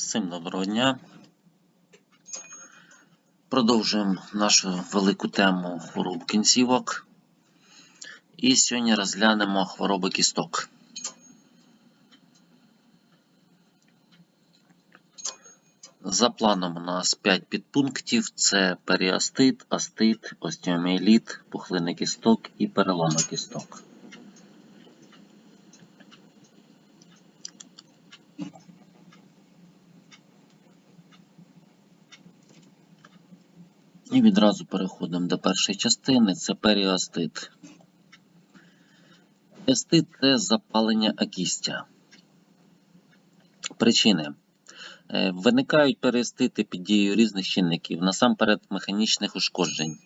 Всім доброго дня. Продовжуємо нашу велику тему хвороб кінцівок. І сьогодні розглянемо хвороби кісток. За планом у нас 5 підпунктів: це періостит, астит, остеоміеліт, пухлини кісток і переломи кісток. І відразу переходимо до першої частини це періостит. Періостит – це запалення окістя. Причини. Е, Виникають періостити під дією різних чинників, насамперед механічних ушкоджень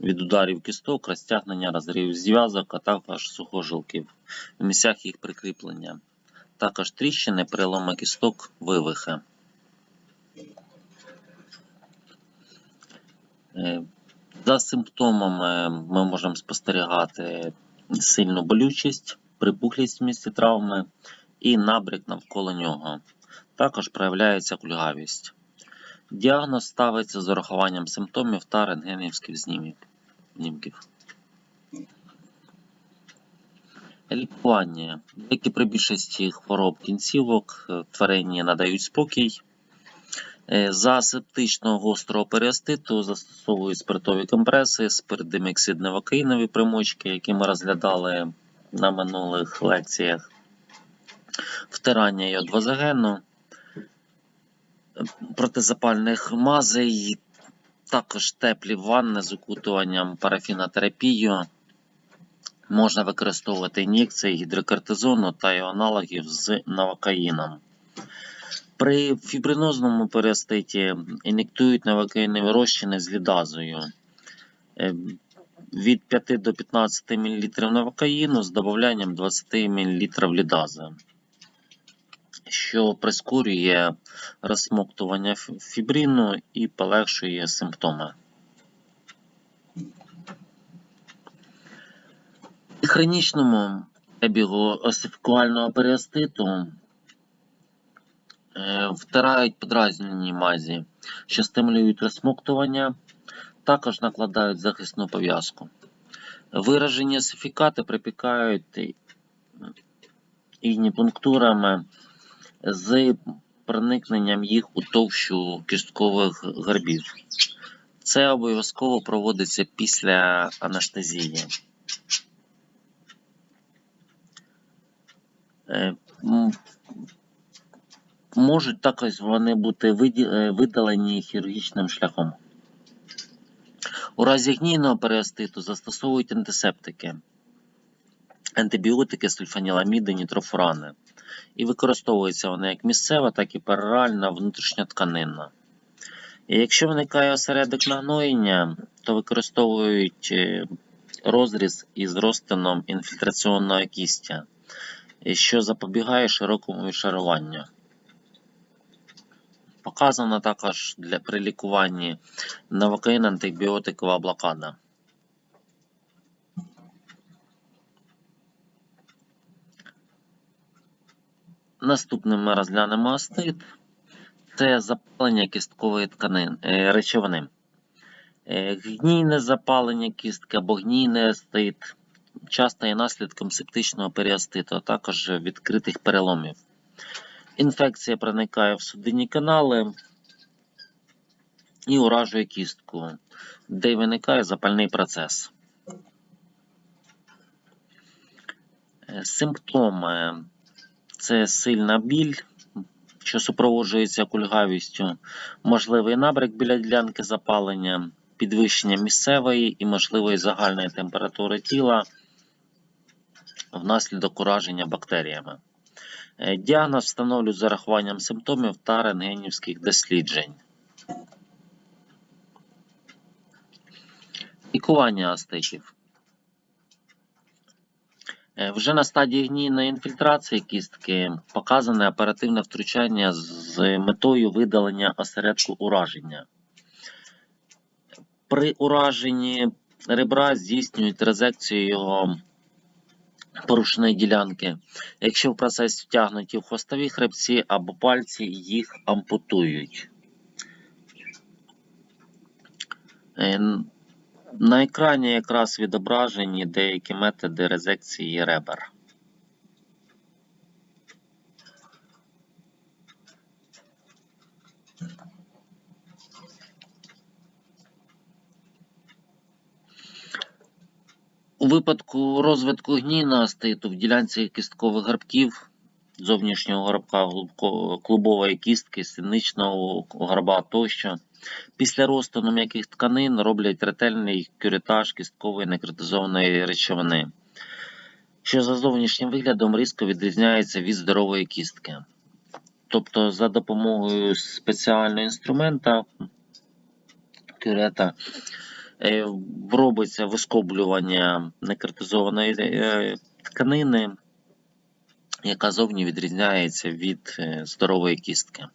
від ударів кісток, розтягнення розривів зв'язок, а також сухожилків в місцях їх прикріплення. Також тріщини, переломи кісток, вивихи. За симптомами ми можемо спостерігати сильну болючість, припухлість в місці травми і набряк навколо нього. Також проявляється кульгавість. Діагноз ставиться з урахуванням симптомів та рентгенівських знімків. Лікування. Як при більшості хвороб кінцівок, е, тваринні надають спокій. Е, За септичного гострого періоститу застосовують спиртові компреси, спиртдимексидно-вакаїнові примочки, які ми розглядали на минулих лекціях, втирання йодвазогену, протизапальних мазей, також теплі ванни з укутуванням парафінотерапію. Можна використовувати ін'єкції гідрокортизону та його аналогів з навокаїном. При фібринозному періоститі ін'єктують новокаїнові розчини з лідазою Е, від 5 до 15 мл новокаїну з додаванням 20 мл лідази, що прискорює розсмоктування фібрину і полегшує симптоми. При хронічному перебігу осифікувального періоститу Втирають подразнені мазі, що стимулюють розсмоктування, також накладають захисну пов'язку. Виражені осифікати припікають і- ініпунктурами з проникненням їх у товщу кісткових горбів. Це обов'язково проводиться після анестезії. Можуть також вони бути е, видалені хірургічним шляхом. У разі гнійного періоститу застосовують антисептики, антибіотики, сульфаніламіди, нітрофурани. І використовуються вони як місцева, так і пероральна, внутрішньотканинна. І якщо виникає осередок нагноєння, то використовують е, розріз із розтином інфільтраційного кістя, що запобігає широкому відшаруванню. Показана також для при лікуванні новокаїн антибіотикова блокада. Наступним ми розглянемо астит. Це запалення кісткової тканин, е, речовини. Е, Гнійне запалення кістки або гнійний астит часто є наслідком септичного періоститу, а також відкритих переломів. Інфекція проникає в судинні канали і уражує кістку, де виникає запальний процес. Е, Симптоми це сильна біль, що супроводжується кульгавістю, можливий набряк біля ділянки запалення, підвищення місцевої і можливої загальної температури тіла внаслідок ураження бактеріями. Е, Діагноз встановлюють з урахуванням симптомів та рентгенівських досліджень. Лікування аститів. Е, Вже на стадії гнійної інфільтрації кістки показане оперативне втручання з метою видалення осередку ураження. При ураженні ребра здійснюють резекцію його порушеної ділянки. Якщо в процесі втягнуті хвостові хребці або пальці, їх ампутують. Е, На екрані якраз відображені деякі методи резекції ребер. У випадку розвитку гнійного аститу в ділянці кісткових грибків, зовнішнього глубко- клубової кістки, синичного гриба тощо, після розтину м'яких тканин роблять ретельний кюретаж кісткової некритизованої речовини, що за зовнішнім виглядом різко відрізняється від здорової кістки. Тобто за допомогою спеціального інструмента кюрета робиться вискоблювання некритизованої е, тканини, яка зовні відрізняється від е, здорової кістки.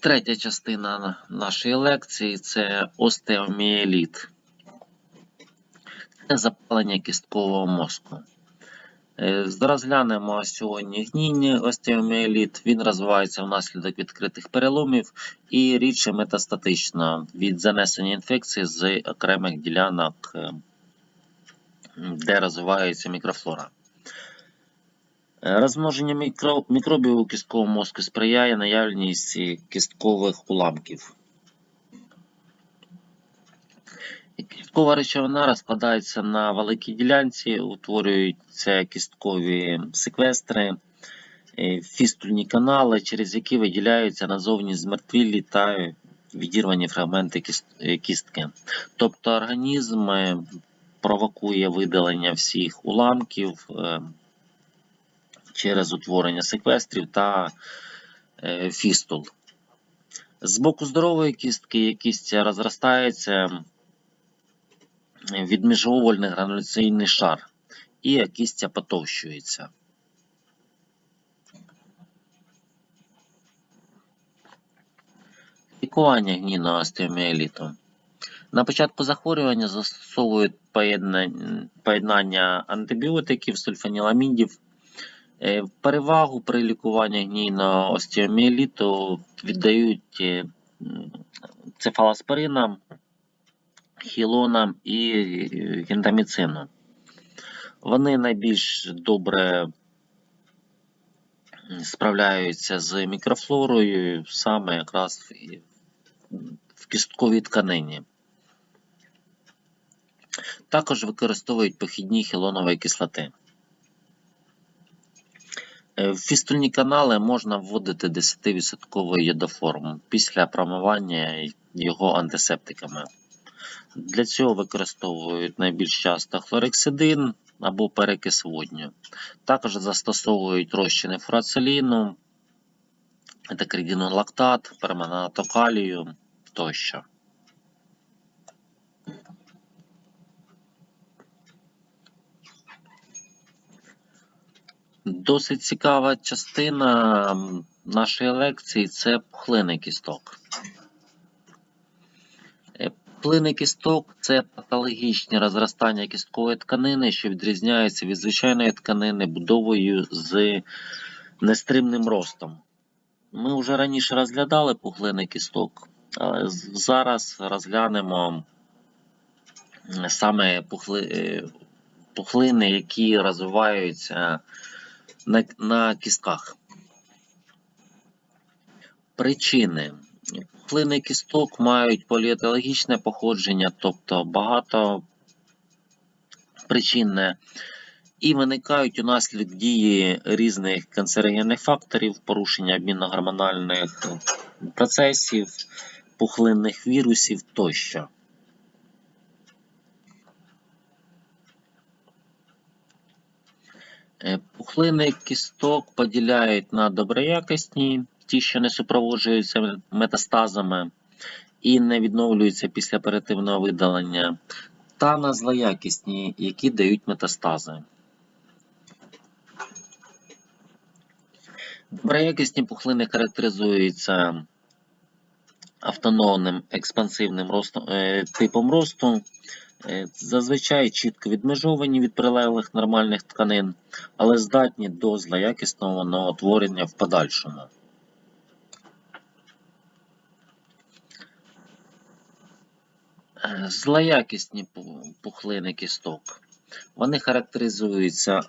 Третя частина нашої лекції це остеоміеліт. Це запалення кісткового мозку. Е, Розглянемо сьогодні гнійний остеоміеліт. Він розвивається внаслідок відкритих переломів і рідше метастатично від занесення інфекції з окремих ділянок, е, де розвивається мікрофлора. Е, Розмноження мікро- мікробів у кістковому мозку сприяє наявності кісткових уламків. Кісткова речовина розкладається на великій ділянці, утворюються кісткові секвестри, е, фістульні канали, через які виділяються назовні змертвілі та відірвані фрагменти е, кістки. Тобто організм е, провокує видалення всіх уламків через утворення секвестрів та фістул. З боку здорової кістки кістя розростається відміжовувальний грануляційний шар, і кістя потовщується. Лікування гнійного остеоміеліту. На початку захворювання застосовують поєднання, антибіотиків, сульфаніламідів. Е, Перевагу при лікуванні гнійного остеоміеліту віддають е, цефалоспоринам, хілонам і е, гендаміцину. Вони найбільш добре справляються з мікрофлорою саме якраз в- в кістковій тканині. Також використовують похідні хілонової кислоти. Е, В фістульні канали можна вводити 10% йодоформ після промивання його антисептиками. Для цього використовують найбільш часто хлорексидин або перекис водню. Також застосовують розчини фурацеліну, декредінолактат, перманату калію тощо. Досить цікава частина нашої лекції це пухлини кісток. Пухлини кісток це патологічні розростання кісткової тканини, що відрізняються від звичайної тканини будовою з нестримним ростом. Ми вже раніше розглядали пухлини кісток, але зараз розглянемо саме пухли, е, пухлини, які розвиваються на, на кістках. Причини. Пухлини кісток мають поліетологічне походження, тобто багато причинне, і виникають унаслідок дії різних канцерогенних факторів, порушення обмінно-гормональних процесів, пухлинних вірусів тощо. Е, Пухлини кісток поділяють на доброякісні, ті, що не супроводжуються метастазами і не відновлюються після оперативного видалення, та на злоякісні, які дають метастази. Доброякісні пухлини характеризуються автономним експансивним ростом, е, типом росту, е, зазвичай чітко відмежовані від прилеглих нормальних тканин, але здатні до злоякісного новотворення в подальшому. Злоякісні пухлини кісток. Вони характеризуються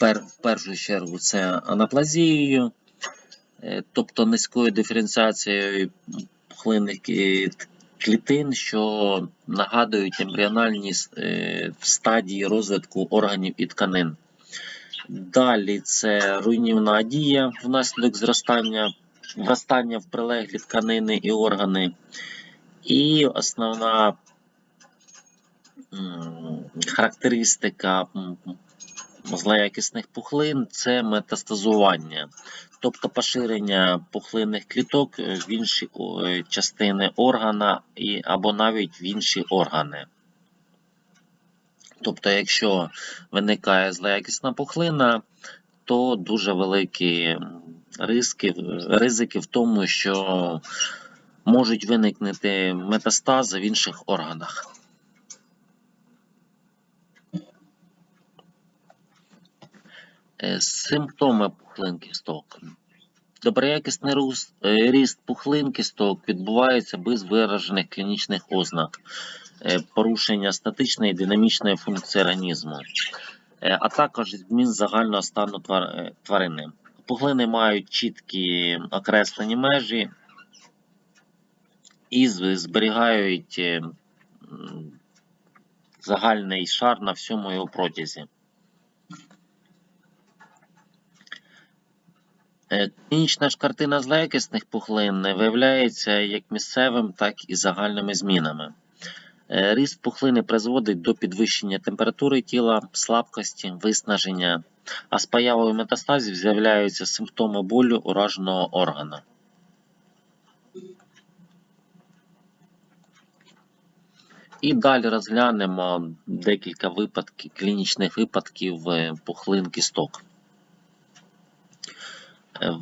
в першу чергу це анаплазією, е, тобто низькою диференціацією пухлинних клітин, що нагадують ембріональні е, стадії розвитку органів і тканин. Далі це руйнівна дія внаслідок зростання, вростання в прилеглі тканини і органи. І основна характеристика злоякісних пухлин це метастазування, тобто поширення пухлинних кліток в інші частини органа або навіть в інші органи. Тобто, якщо виникає злоякісна пухлина, то дуже великі ризики, ризики в тому, що можуть виникнути метастази в інших органах. Е, Симптоми пухлин кісток. Доброякісний е, ріст пухлин кісток відбувається без виражених клінічних ознак, е, порушення статичної і динамічної функції організму, а також змін загального стану тварини. Пухлини мають чіткі окреслені межі і зберігають е, загальний шар на всьому його протязі. Е, Клінічна ж картина злоякісних пухлин виявляється як місцевим, так і загальними змінами. Е, Ріст пухлини призводить до підвищення температури тіла, слабкості, виснаження, а з появою метастазів з'являються симптоми болю ураженого органа. І далі розглянемо декілька випадків, клінічних випадків е, пухлин кісток. Е,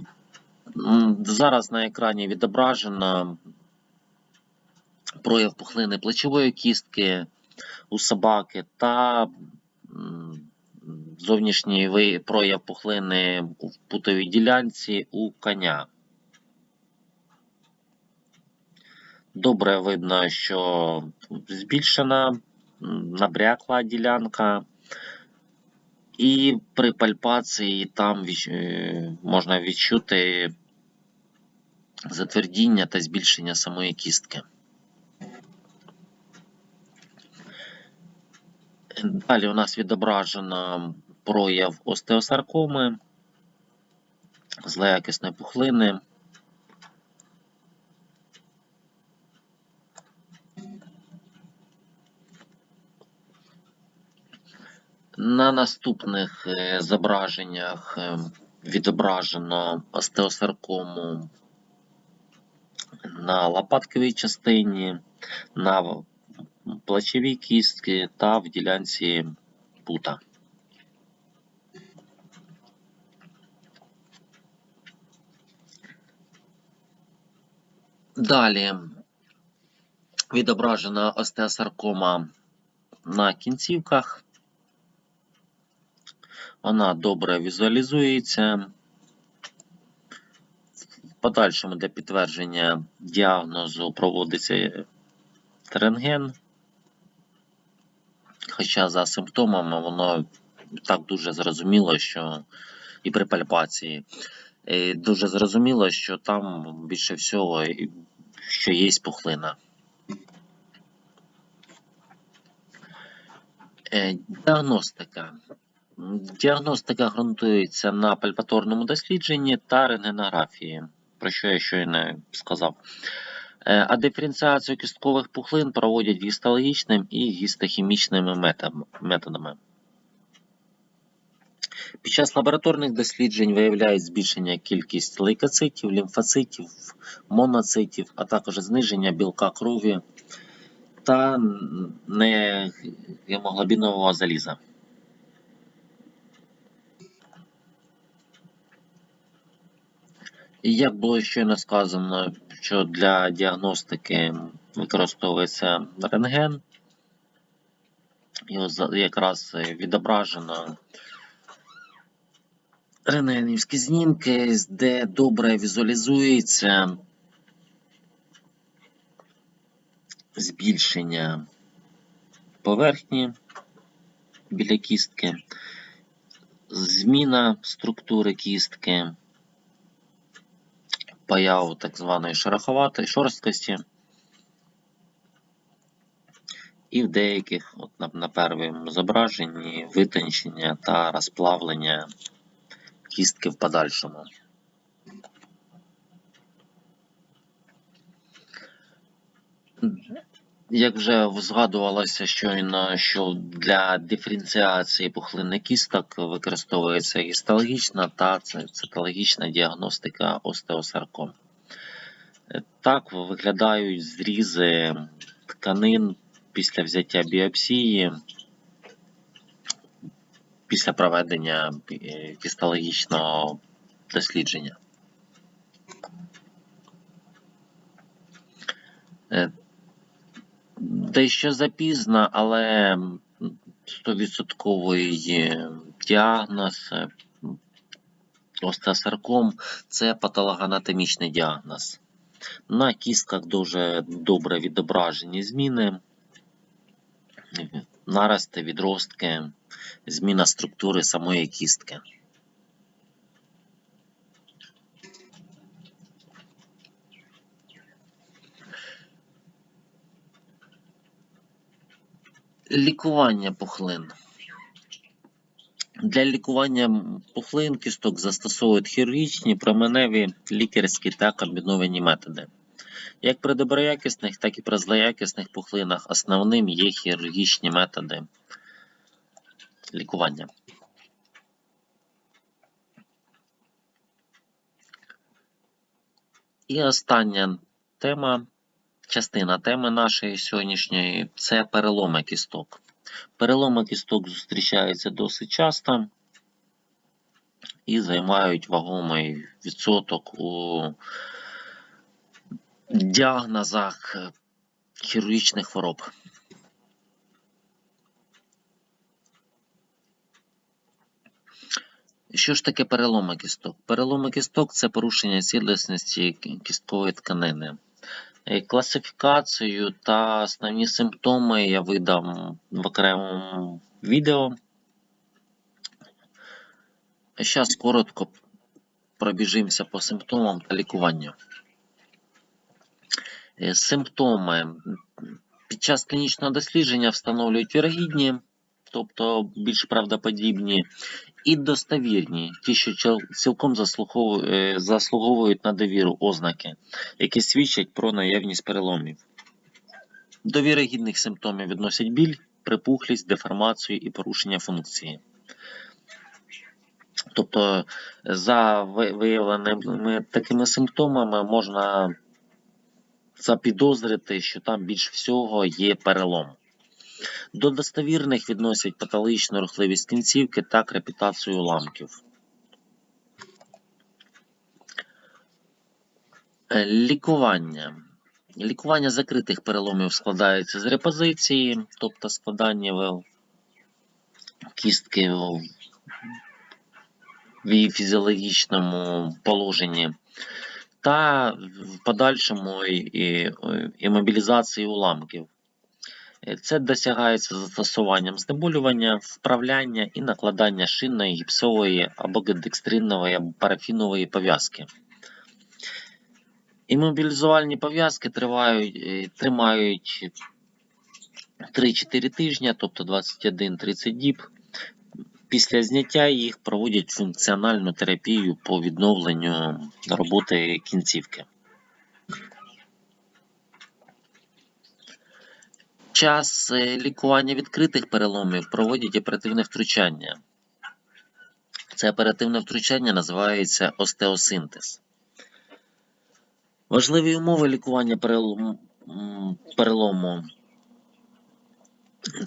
Зараз на екрані відображено прояв пухлини плечової кістки у собаки та зовнішній прояв пухлини в путовій ділянці у коня. Добре видно, що збільшена, набрякла ділянка, і при пальпації там е, можна відчути затвердіння та збільшення самої кістки. Далі у нас відображено прояв остеосаркоми, злоякісної пухлини. На наступних е, зображеннях е, відображено остеосаркому на лопатковій частині, на плечовій кістці та в ділянці пута. Далі відображена остеосаркома на кінцівках. Вона добре візуалізується. В подальшому для підтвердження діагнозу проводиться рентген. Хоча за симптомами воно так дуже зрозуміло, що і при пальпації е, дуже зрозуміло, що там більше всього що є пухлина. Е, Діагностика. Діагностика ґрунтується на пальпаторному дослідженні та рентгенографії, про що я щойно сказав. Е, А диференціацію кісткових пухлин проводять гістологічним і гістохімічними методами. Під час лабораторних досліджень виявляють збільшення кількість лейкоцитів, лімфоцитів, моноцитів, а також зниження білка крові та негемоглобінового заліза. Як було щойно сказано, що для діагностики використовується рентген. Його якраз відображено рентгенівські знімки, де добре візуалізується збільшення поверхні біля кістки, зміна структури кістки, появу так званої шероховатої шорсткості. І в деяких, от на, на першому зображенні, витончення та розплавлення кістки в подальшому. Як вже згадувалося щойно, що для диференціації пухлини кісток використовується гістологічна та цитологічна діагностика остеосарком. Е, Так виглядають зрізи тканин після взяття біопсії, після проведення е, гістологічного дослідження. Е, Дещо запізно, але 100% діагноз е, остеосарком це патологоанатомічний діагноз. На кістках дуже добре відображені зміни, нарости, відростки, зміна структури самої кістки. Лікування пухлин. Для лікування пухлин кісток застосовують хірургічні, променеві, лікарські та комбіновані методи. Як при доброякісних, так і при злоякісних пухлинах основним є хірургічні методи лікування. І остання тема, частина теми нашої сьогоднішньої це переломи кісток. Переломи кісток зустрічаються досить часто і займають вагомий відсоток у діагнозах хірургічних хвороб. Що ж таке переломи кісток? Переломи кісток це порушення цілісності кі- кісткової тканини. Е, Класифікацію та основні симптоми я видам в окремому відео. Зараз коротко пробіжимося по симптомам та лікуванню. Е, Симптоми під час клінічного дослідження встановлюють вірогідні, тобто більш правдоподібні, і достовірні, ті, що цілком е, заслуговують на довіру ознаки, які свідчать про наявність переломів. До вірогідних симптомів відносять біль, припухлість, деформацію і порушення функції. Тобто, за виявленими такими симптомами можна запідозрити, що там більш всього є перелом. До достовірних відносять патологічну рухливість кінцівки та крепітацію уламків. Е, Лікування. Лікування закритих переломів складається з репозиції, тобто складання кістки в її фізіологічному положенні, та в подальшому і, і, імобілізації уламків. Е, Це досягається застосуванням знеболювання, вправляння і накладання шинної, гіпсової або декстринної або парафінової пов'язки. Імобілізувальні пов'язки тривають, е, тримають 3-4 тижні, тобто 21-30 діб. Після зняття їх проводять функціональну терапію по відновленню роботи кінцівки. Час е, лікування відкритих переломів проводять оперативне втручання. Це оперативне втручання називається остеосинтез. Важливі умови лікування перелому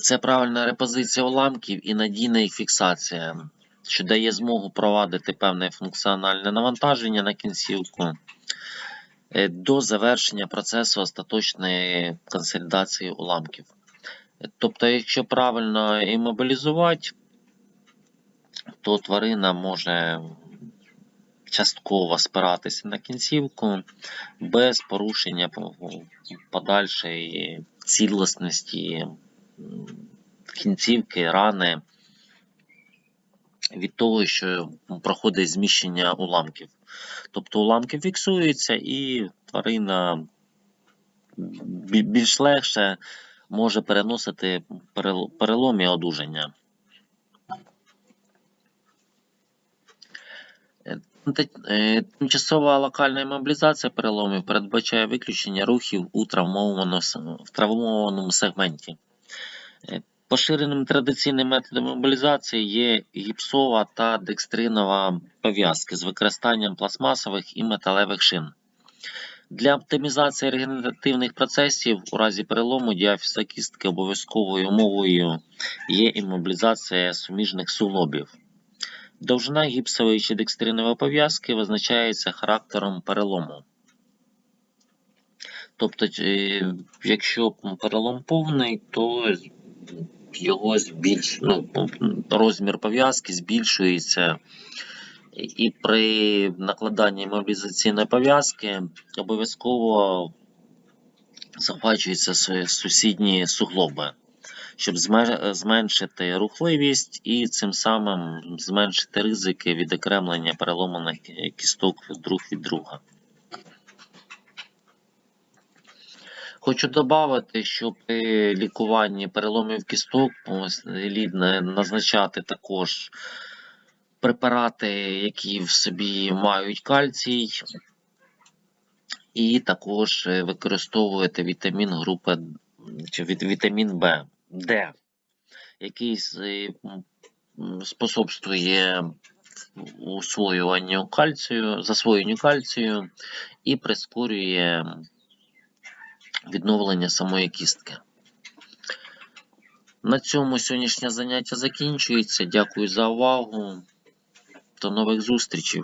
це правильна репозиція уламків і надійна їх фіксація, що дає змогу провадити певне функціональне навантаження на кінцівку. Е, до завершення процесу остаточної консолідації уламків. Тобто, якщо правильно іммобілізувати, то тварина може частково спиратися на кінцівку без порушення подальшої цілісності кінцівки, рани від того, що проходить зміщення уламків. Тобто уламки фіксуються і тварина більш легше може переносити перелом і одужання. Е, е, Тимчасова локальна іммобілізація переломів передбачає виключення рухів у в травмованому сегменті. Поширеним традиційним методом мобілізації є гіпсова та декстринова пов'язки з використанням пластмасових і металевих шин. Для оптимізації регенеративних процесів у разі перелому діафіза кістки обов'язковою умовою є іммобілізація суміжних суглобів. Довжина гіпсової чи декстринової пов'язки визначається характером перелому. Тобто, е, якщо перелом повний, то його збільш... ну, розмір пов'язки збільшується. І при накладанні мобілізаційної пов'язки обов'язково захвачуються су- сусідні суглоби, щоб зменшити рухливість і цим самим зменшити ризики відокремлення переломаних кісток друг від друга. Хочу додати, що при лікуванні переломів кісток слід назначати також препарати, які в собі мають кальцій, і також е, використовувати вітамін групи чи вітамін Б, Д, який е, способствує усвоюванню кальцію, засвоєнню кальцію і прискорює відновлення самої кістки. На цьому сьогоднішнє заняття закінчується. Дякую за увагу. До нових зустрічей.